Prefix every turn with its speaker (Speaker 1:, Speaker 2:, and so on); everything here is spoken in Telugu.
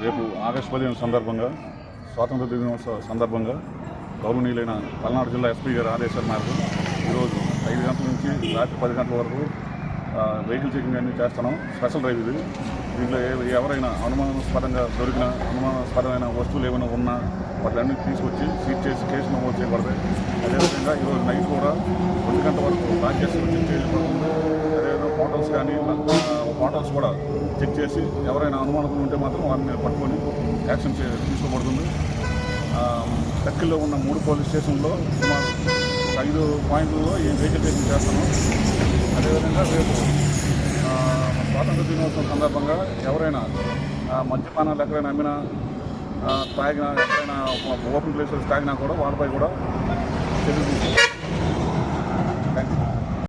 Speaker 1: పదిహేను సందర్భంగా స్వాతంత్ర దినోత్సవ సందర్భంగా గౌరవనీయులైన పల్నాడు జిల్లా ఎస్పీ గారి ఆదేశాల మేరకు ఈరోజు ఐదు గంటల నుంచి రాత్రి పది గంటల వరకు వెహికల్ చెకింగ్ అన్ని చేస్తున్నాం. స్పెషల్ డ్రైవ్ ఇది. దీంట్లో ఏ- ఎవరైనా అనుమానాస్పదంగా దొరికిన అనుమానాస్పదమైన వస్తువులు ఏమైనా ఉన్నా వాటిలన్నీ తీసుకొచ్చి సీట్ చేసి కేసు నమోదు చేయబడతాయి. అదేవిధంగా ఈరోజు నైట్ కూడా ఒంటి గంట వరకు రాజ్యస్ చెక్ చేయబడుతుంది అదేవిధంగా హోటల్స్ కానీ హోటల్స్ కూడా చెక్ చేసి ఎవరైనా అనుమానం ఉంటే మాత్రం వారిని పట్టుకొని యాక్షన్ చే- తీసుకోబడుతుంది. టక్కిల్లో ఉన్న మూడు పోలీస్ స్టేషన్లో సుమారు ఒక ఐదు పాయింట్లలో ఈ వెహికల్ చేస్తాము. అదేవిధంగా రేపు స్వాతంత్ర దినోత్సవం సందర్భంగా ఎవరైనా మద్యపానాలు ఎక్కడైనా అమ్మినా తాగిన తాగినా ఎక్కడైనా ఓపెన్ ప్లేసెస్ తాగినా కూడా వాళ్ళపై కూడా చర్యలు